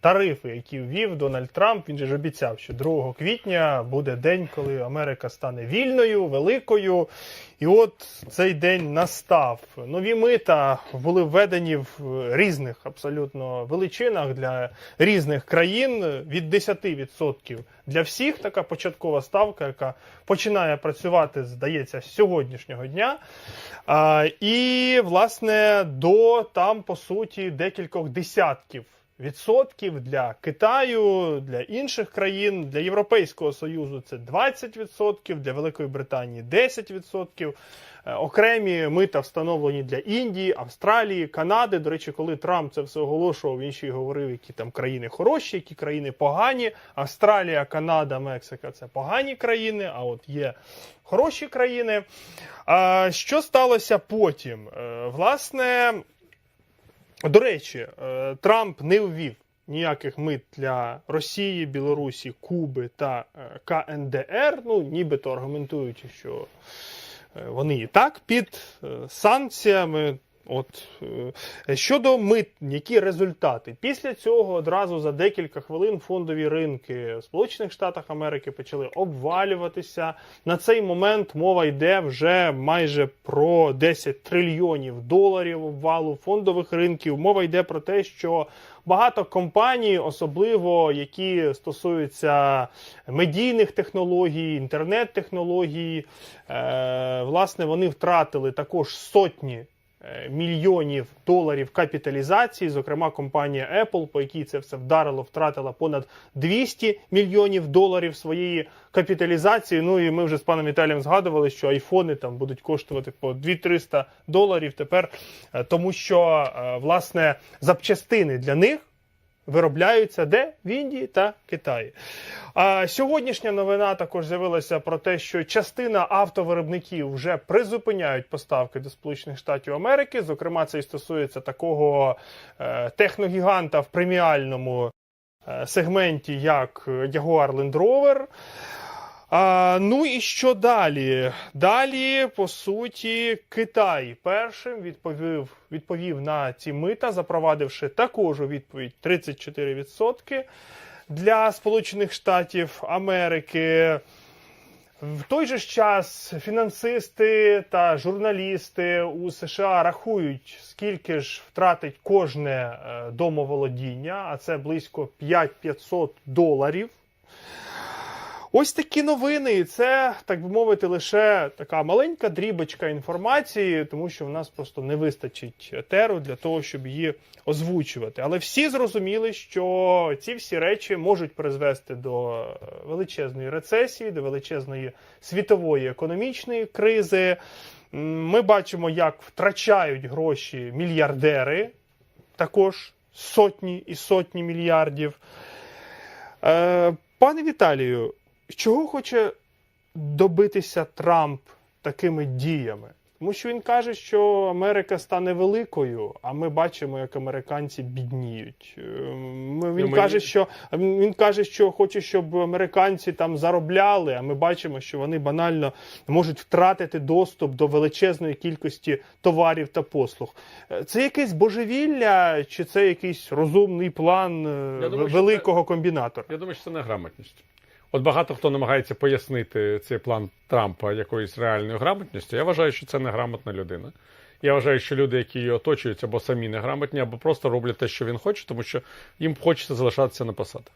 тарифи, які ввів Дональд Трамп. Він же ж обіцяв, що 2 квітня буде день, коли Америка стане вільною, великою. І от цей день настав. Нові мита були введені в різних абсолютно величинах для різних країн від 10% для всіх. Така початкова ставка, яка починає працювати, здається, з сьогоднішнього дня. І, власне, до там, по суті, декількох десятків відсотків для Китаю, для інших країн, для Європейського Союзу це 20%, для Великої Британії 10%. Е, Окремі мита встановлені для Індії, Австралії, Канади. До речі, коли Трамп це все оголошував, він ще й говорив, які там країни хороші, які країни погані. Австралія, Канада, Мексика це погані країни, а от є хороші країни. Що сталося потім? Е, Власне, до речі, е, Трамп не ввів ніяких мит для Росії, Білорусі, Куби та е, КНДР. Ну, нібито аргументуючи, що е, вони і так під санкціями. От е, щодо мит, які результати? Після цього одразу за декілька хвилин фондові ринки в Сполучених Штатах Америки почали обвалюватися. На цей момент мова йде вже майже про 10 трильйонів доларів обвалу фондових ринків. Мова йде про те, що багато компаній, особливо які стосуються медійних технологій, інтернет-технологій, е, власне, вони втратили також сотні мільйонів доларів капіталізації. Зокрема, компанія Apple, по якій це все вдарило, втратила понад 200 мільйонів доларів своєї капіталізації. Ну і ми вже з паном Віталієм згадували, що айфони там будуть коштувати по 2-300 доларів тепер, е, тому що е, власне запчастини для них виробляються де в Індії та Китаї. А сьогоднішня новина також з'явилася про те, що частина автовиробників вже призупиняють поставки до Сполучених Штатів Америки. Зокрема, це і стосується такого е, техногіганта в преміальному е, сегменті, як Jaguar Land Rover. А, ну і що далі? Далі, по суті, Китай першим відповів, відповів на ці мита, запровадивши також у відповідь 34% для Сполучених Штатів Америки. В той же час фінансисти та журналісти у США рахують, скільки ж втратить кожне е, домоволодіння, а це близько 5500 доларів. Ось такі новини, це, так би мовити, лише така маленька дрібочка інформації, тому що в нас просто не вистачить етеру для того, щоб її озвучувати. Але всі зрозуміли, що ці всі речі можуть призвести до величезної рецесії, до величезної світової економічної кризи. Ми бачимо, як втрачають гроші мільярдери, також сотні і сотні мільярдів. Е, Пане Віталію, чого хоче добитися Трамп такими діями? Тому що він каже, що Америка стане великою, а ми бачимо, як американці бідніють. Е, ми- Він Ну, каже, що він каже, що хоче, щоб американці там заробляли, а ми бачимо, що вони банально можуть втратити доступ до величезної кількості товарів та послуг. Е, Це якесь божевілля, чи це якийсь розумний план е, думаю, великого комбінатора? Я думаю, що це неграмотність. От багато хто намагається пояснити цей план Трампа якоюсь реальною грамотністю. Я вважаю, що це неграмотна людина. Я вважаю, що люди, які її оточують, або самі неграмотні, або просто роблять те, що він хоче, тому що їм хочеться залишатися на посадах.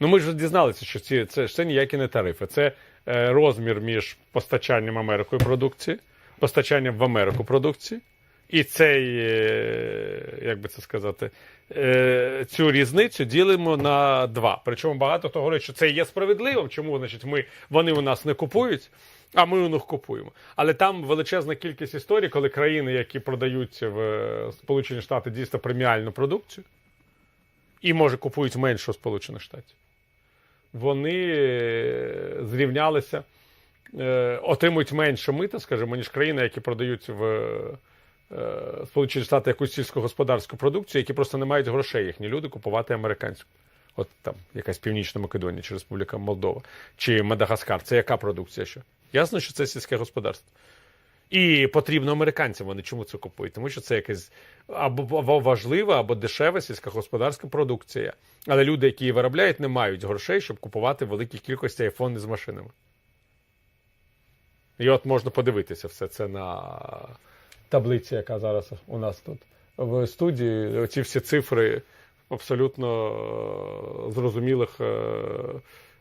Ну ми ж дізналися, що ці, це, це ніякі не тарифи. Це е, розмір між постачанням Америкою продукції, постачанням в Америку продукції. І цей, е, як би це сказати, е, цю різницю ділимо на два. Причому багато хто говорить, що це є справедливим. Чому значить, ми, вони у нас не купують, а ми у них купуємо. Але там величезна кількість історій, коли країни, які продаються в е, Сполучені Штати дійсно преміальну продукцію, і може купують менше Сполучених Штатів, вони зрівнялися, отримують менше мита, скажімо, ніж країни, які продають в Сполучені Штати якусь сільськогосподарську продукцію, які просто не мають грошей їхні люди купувати американську. От там якась Північна Македонія чи Республіка Молдова, чи Мадагаскар. Це яка продукція? Що? Ясно, що це сільське господарство. І потрібно американцям. Вони чому це купують? Тому що це якась або або важлива, або дешева сільськогосподарська продукція. Але люди, які її виробляють, не мають грошей, щоб купувати великі кількості айфони з машинами. І от можна подивитися все це на таблиці, яка зараз у нас тут в студії. Оці всі цифри абсолютно е, зрозумілих е,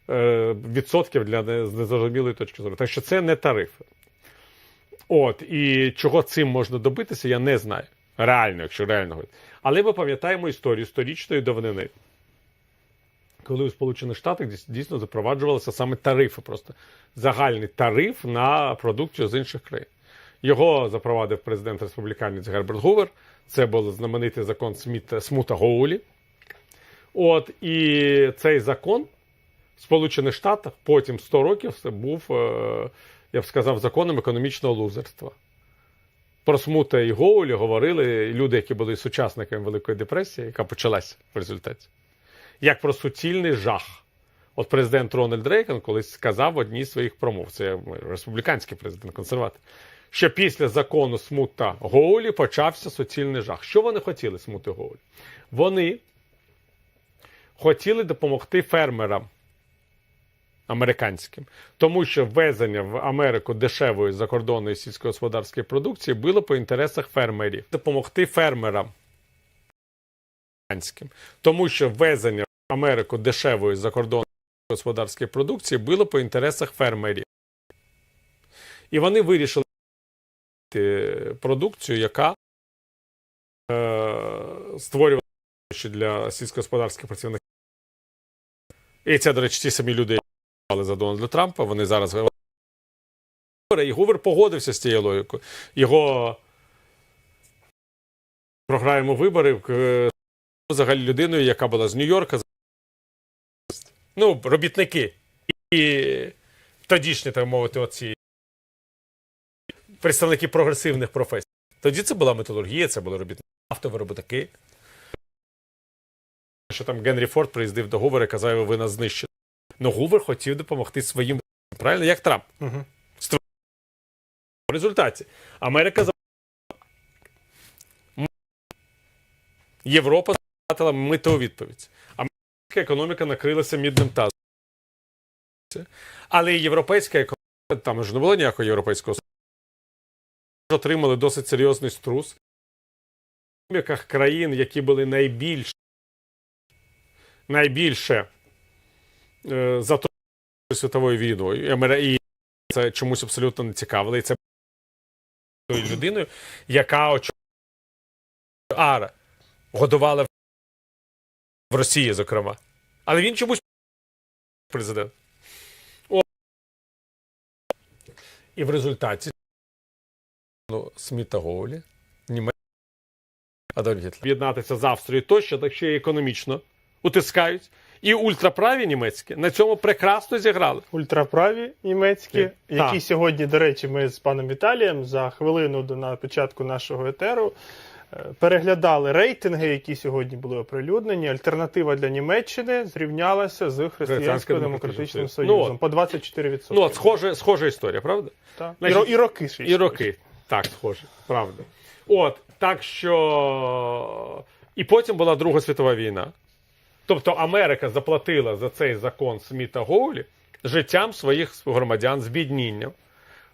е, відсотків для незрозумілої точки зору. Так що це не тарифи. От, і чого цим можна добитися, я не знаю. Реально, якщо реально говорити. Але ми пам'ятаємо історію сторічної давнини, коли у Сполучених Штатах дійсно запроваджувалися саме тарифи, просто загальний тариф на продукцію з інших країн. Його запровадив президент республіканець Герберт Гувер. Це був знаменитий закон Сміта, Смута Гоулі. От, і цей закон в Сполучених Штатах потім 100 років це був, е, я б сказав, законом економічного лузерства. Про Смута і Гоулі говорили люди, які були сучасниками Великої депресії, яка почалася в результаті. Як про суцільний жах. От президент Рональд Рейган колись сказав в одній з своїх промов, це республіканський президент, консерватор, що після закону Смута Гоулі почався суцільний жах. Що вони хотіли, Смути Гоулі? Вони хотіли допомогти фермерам американським, тому що ввезення в Америку дешевої закордонної сільськогосподарської продукції було по інтересах фермерів. Допомогти фермерам американським, тому що ввезення в Америку дешевої закордонної господарської продукції було по інтересах фермерів. І вони вирішили продукцію, яка е, створювала для сільськогосподарських працівників. І це, до речі, ті самі люди, які голосували за Дональда Трампа, вони зараз говорять. І Гувер погодився з цією логікою. Його програємо вибори е, взагалі людиною, яка була з Нью-Йорка. Ну, робітники. І тодішні, так мовити, оці представники прогресивних професій. Тоді це була металургія, це були робітники, автовиробники. Що там Генрі Форд приїздив до Гувера і казав, ви нас знищили. Ну, Гувер хотів допомогти своїм, правильно, як Трамп. Угу. В результаті Америка за- Європа затратила митову відповідь. Американська економіка накрилася мідним тазом. Але і європейська економіка, там ж не було ніякого європейського отримали досить серйозний струс. В економіках країн, які були найбільш найбільше е, світовою війною, і це чомусь абсолютно не цікавило. І це тою людиною, яка очолювала Ара, годувала в Росії, зокрема. Але він чомусь президент. І в результаті ну, Сміта Гоулі, Німеччина, Адольф Гітлер. Об'єднатися з Австрією тощо, так ще й економічно утискають. І ультраправі німецькі на цьому прекрасно зіграли. Ультраправі німецькі, Так. які сьогодні, до речі, ми з паном Віталієм за хвилину до на початку нашого етеру е, переглядали рейтинги, які сьогодні були оприлюднені. Альтернатива для Німеччини зрівнялася з християнсько-демократичним Ну, союзом от. по 24%. Ну, от схожа, схожа історія, правда? Так. Значить, і, ро- і роки ще. І роки. Так, схоже, правда. От, так що. І потім була Друга світова війна. Тобто Америка заплатила за цей закон Сміта Гоулі життям своїх громадян, збіднінням,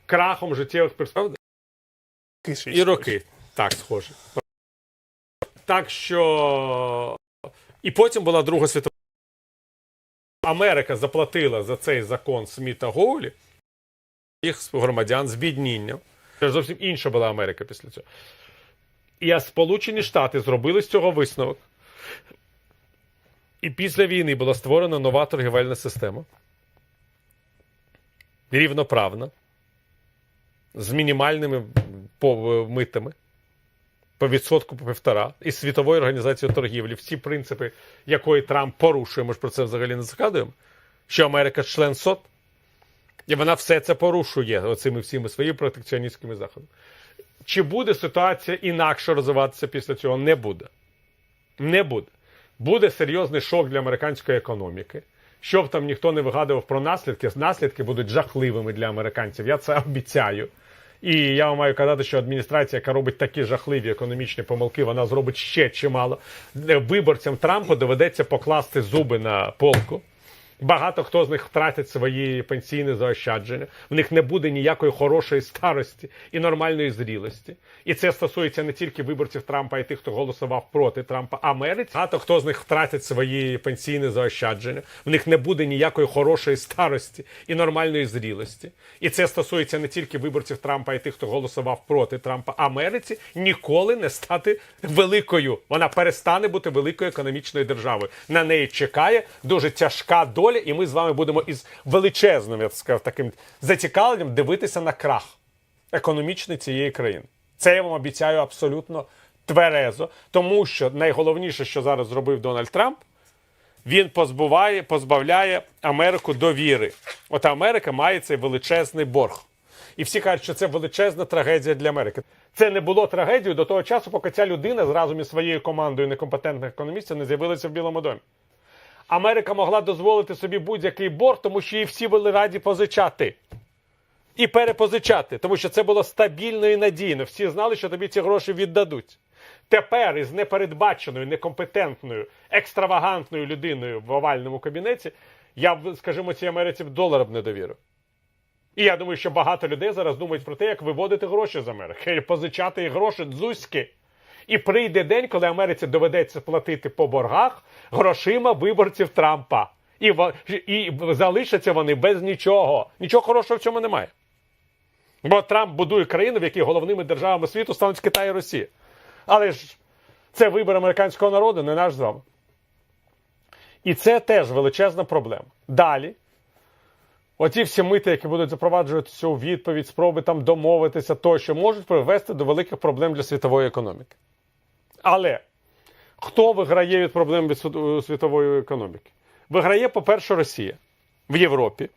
крахом життєвих перспектив. І роки. Так, схоже. Так що. І потім була Друга світова. Америка заплатила за цей закон Сміта Гоулі їх громадян збіднінням. Це зовсім інша була Америка після цього. І а Сполучені Штати зробили з цього висновок. І після війни була створена нова торгівельна система. Рівноправна. З мінімальними митами по відсотку по півтора із світовою організацією торгівлі, всі принципи, якої Трамп порушує, ми ж про це взагалі не згадуємо, що Америка член СОТ, і вона все це порушує оцими всіми своїми протекціоністськими заходами. Чи буде ситуація інакше розвиватися після цього? Не буде. Не буде. Буде серйозний шок для американської економіки. Щоб там ніхто не вигадував про наслідки, наслідки будуть жахливими для американців. Я це обіцяю. І я вам маю казати, що адміністрація, яка робить такі жахливі економічні помилки, вона зробить ще чимало. Виборцям Трампа доведеться покласти зуби на полку. Багато хто з них втратить свої пенсійні заощадження. В них не буде ніякої хорошої старості і нормальної зрілості. І це стосується не тільки виборців Трампа, й тих, хто голосував проти Трампа. Америці багато хто з них втратить свої пенсійні заощадження. В них не буде ніякої хорошої старості і нормальної зрілості. І це стосується не тільки виборців Трампа, й тих, хто голосував проти Трампа. Америці ніколи не стати великою. Вона перестане бути великою економічною державою. На неї чекає дуже тяжка доля, і ми з вами будемо із величезним, я б сказав, таким зацікавленням дивитися на крах економічний цієї країни. Це я вам обіцяю абсолютно тверезо, тому що найголовніше, що зараз зробив Дональд Трамп, він позбуває, позбавляє Америку довіри. От Америка має цей величезний борг. І всі кажуть, що це величезна трагедія для Америки. Це не було трагедією до того часу, поки ця людина разом із своєю командою некомпетентних економістів не з'явилася в Білому домі. Америка могла дозволити собі будь-який борг, тому що її всі були раді позичати і перепозичати, тому що це було стабільно і надійно. Всі знали, що тобі ці гроші віддадуть. Тепер із непередбаченою, некомпетентною, екстравагантною людиною в овальному кабінеті я б, скажімо, цій Америці в долар б не довірив. І я думаю, що багато людей зараз думають про те, як виводити гроші з Америки, позичати їх гроші дзузьки. І прийде день, коли Америці доведеться платити по боргах грошима виборців Трампа. І, і залишаться вони без нічого. Нічого хорошого в цьому немає. Бо Трамп будує країну, в якій головними державами світу стануть Китай і Росія. Але ж це вибір американського народу, не наш з вами. І це теж величезна проблема. Далі. Оті всі мити, які будуть запроваджуватися у відповідь, спроби там домовитися, тощо, можуть привести до великих проблем для світової економіки. Але хто виграє від проблем від світової економіки? Виграє, по-перше, Росія в Європі,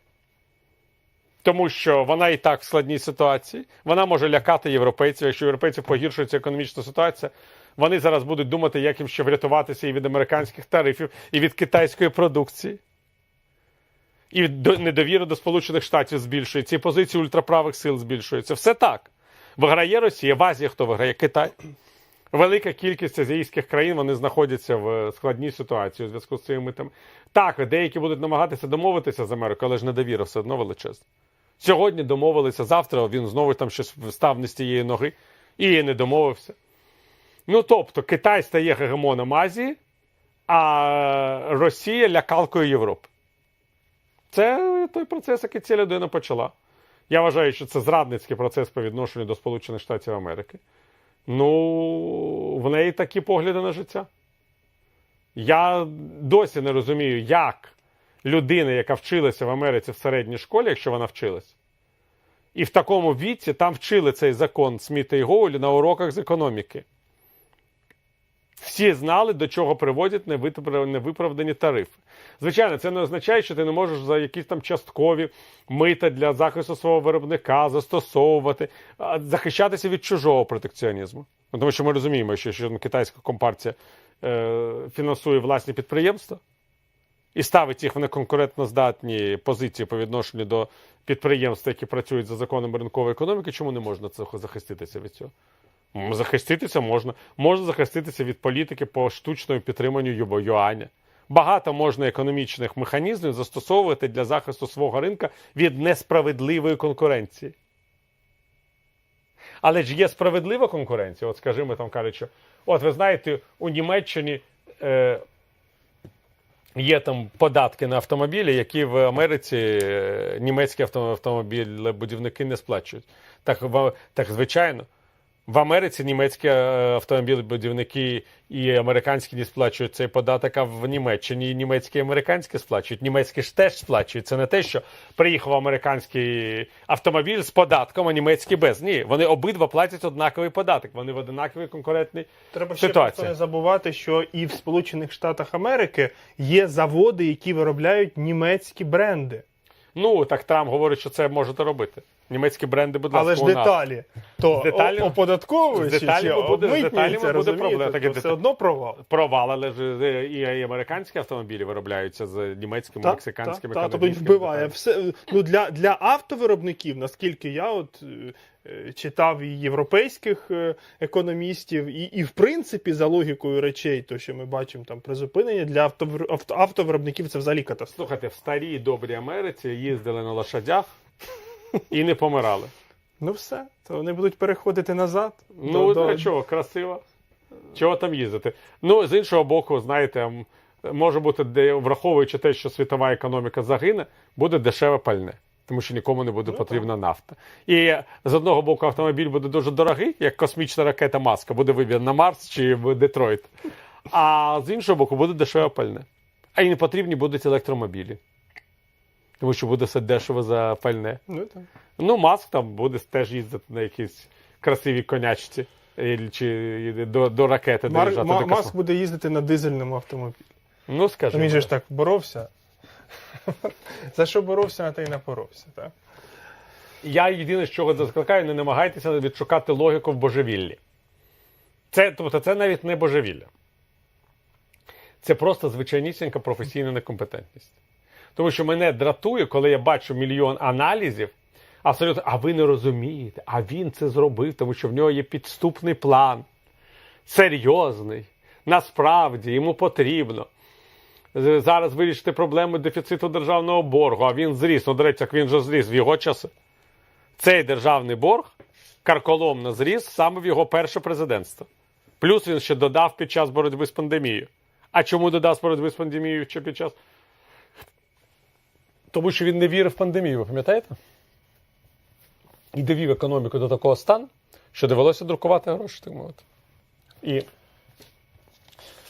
тому що вона і так в складній ситуації. Вона може лякати європейців. Якщо європейців погіршується економічна ситуація, вони зараз будуть думати, як їм ще врятуватися і від американських тарифів, і від китайської продукції. І до- недовіра до Сполучених Штатів збільшується, і позиції ультраправих сил збільшуються. Все так. Виграє Росія, в Азії хто виграє? Китай. Велика кількість азійських країн вони знаходяться в складній ситуації у зв'язку з цими митами. Так, деякі будуть намагатися домовитися з Америкою, але ж недовіра все одно величезна. Сьогодні домовилися, завтра він знову там щось встав не з тієї ноги і не домовився. Ну тобто, Китай стає гегемоном Азії, а Росія лякалкою Європи. Це той процес, який ця людина почала. Я вважаю, що це зрадницький процес по відношенню до Сполучених Штатів Америки. Ну, в неї такі погляди на життя. Я досі не розумію, як людина, яка вчилася в Америці в середній школі, якщо вона вчилась, і в такому віці там вчили цей закон Сміта і Гоулі на уроках з економіки. Всі знали, до чого приводять невиправдані тарифи. Звичайно, це не означає, що ти не можеш за якісь там часткові мита для захисту свого виробника застосовувати, захищатися від чужого протекціонізму. Ну, Тому що ми розуміємо, що, що китайська компартія е, фінансує власні підприємства і ставить їх в неконкурентно здатні позиції по відношенню до підприємств, які працюють за законом ринкової економіки. Чому не можна це захиститися від цього? Захиститися можна. Можна захиститися від політики по штучному підтриманню юаня. Багато можна економічних механізмів застосовувати для захисту свого ринка від несправедливої конкуренції. Але ж є справедлива конкуренція. От скажімо, там кажуть, що от ви знаєте, у Німеччині е, є там податки на автомобілі, які в Америці е, німецькі авто- автомобілебудівники не сплачують. Так, так звичайно. В Америці німецькі е, автомобілебудівники і американські не сплачують цей податок, а в Німеччині і німецькі і американські сплачують. Німецькі ж теж сплачують. Це не те, що приїхав американський автомобіль з податком, а німецький без. Ні, вони обидва платять однаковий податок. Вони в однаковій конкурентній Треба ще ситуації. не забувати, що і в Сполучених Штатах Америки є заводи, які виробляють німецькі бренди. Ну так Трамп говорить, що це можете робити. Німецькі бренди, будь ласка, Але ж деталі. То деталі оподатковують з деталями буде- деталями буде проблема. Так, все одно провал. Провал, але ж е, і, і американські автомобілі виробляються з німецькими, та, мексиканськими, та, та, тобто вбиває деталями. все. Ну, для, для автовиробників, наскільки я от е, е, читав і європейських е, економістів, і, і в принципі, за логікою речей, то що ми бачимо там призупинення, для автовир- авто, автовиробників це взагалі катастрофа. Слухайте, в старій добрій Америці їздили на лошадях і не помирали. Ну все, то вони будуть переходити назад. Ну, до, для до... чого, красиво. Чого там їздити? Ну, з іншого боку, знаєте, може бути, де, враховуючи те, що світова економіка загине, буде дешеве пальне. Тому що нікому не буде Ну, потрібна нафта. І з одного боку автомобіль буде дуже дорогий, як космічна ракета Маска, буде вибір на Марс чи в Детройт. А з іншого боку, буде дешеве пальне. А й не потрібні будуть електромобілі. Тому що буде все дешево за пальне. Ну, так. Ну, Маск там буде теж їздити на якійсь красивій конячці. Е, Чи до, до ракети Мар... доїжджати Ма- до Маск буде їздити на дизельному автомобілі. Ну, скажімо. Він же ж так боровся. За що боровся, на те й напоровся. Так? Я єдине, з чого закликаю, не намагайтеся відшукати логіку в божевіллі. Це, тобто, це навіть не божевілля. Це просто звичайнісінька професійна некомпетентність. Тому що мене дратує, коли я бачу мільйон аналізів, абсолютно, а ви не розумієте, а він це зробив, тому що в нього є підступний план. Серйозний. Насправді йому потрібно зараз вирішити проблему дефіциту державного боргу, а він зріс. Ну, до речі, як він же зріс в його часи. Цей державний борг карколомно зріс саме в його перше президентство. Плюс він ще додав під час боротьби з пандемією. А чому додав боротьби з пандемією ще під час? Тому що він не вірив в пандемію, ви пам'ятаєте? І довів економіку до такого стану, що довелося друкувати гроші, так мовити. І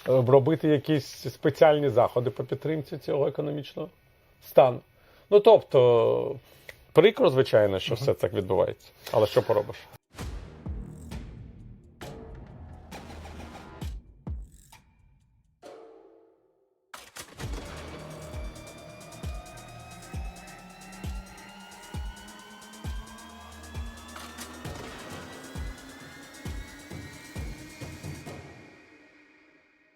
робити якісь спеціальні заходи по підтримці цього економічного стану. Ну тобто, прикро, звичайно, що все так відбувається. Але що поробиш?